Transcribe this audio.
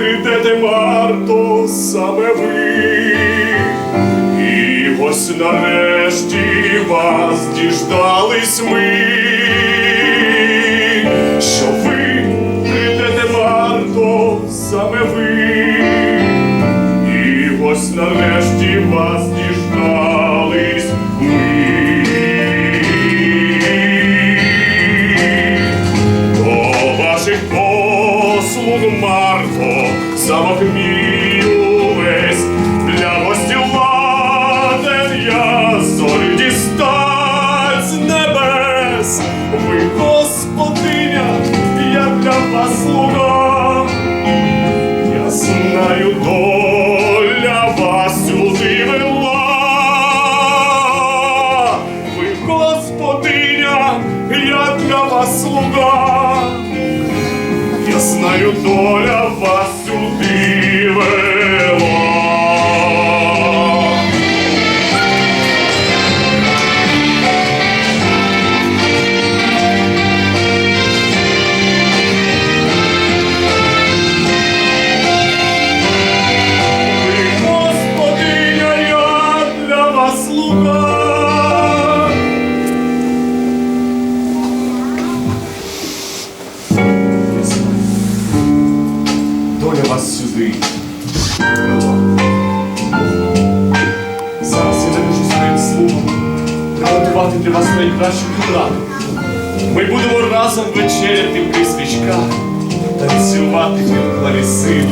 прийдете, Марто, саме ви. І ось нарешті вас діждались ми, що ви прийдете, Марто, саме ви. І ось нарешті вас діждались ми. Марко, замок мій увесь, для гостів ладен я зорю дістать з небес. Ви, господиня, я для вас слуга. Я знаю, доля вас сюди вела. Ви, господиня, я для вас слуга. Я знаю, доля вас вас сюди. Зараз я напишу своїм слугам приготувати для вас найкращу кімнату. Ми будемо разом вечеряти при свічках, танцювати під клавісин.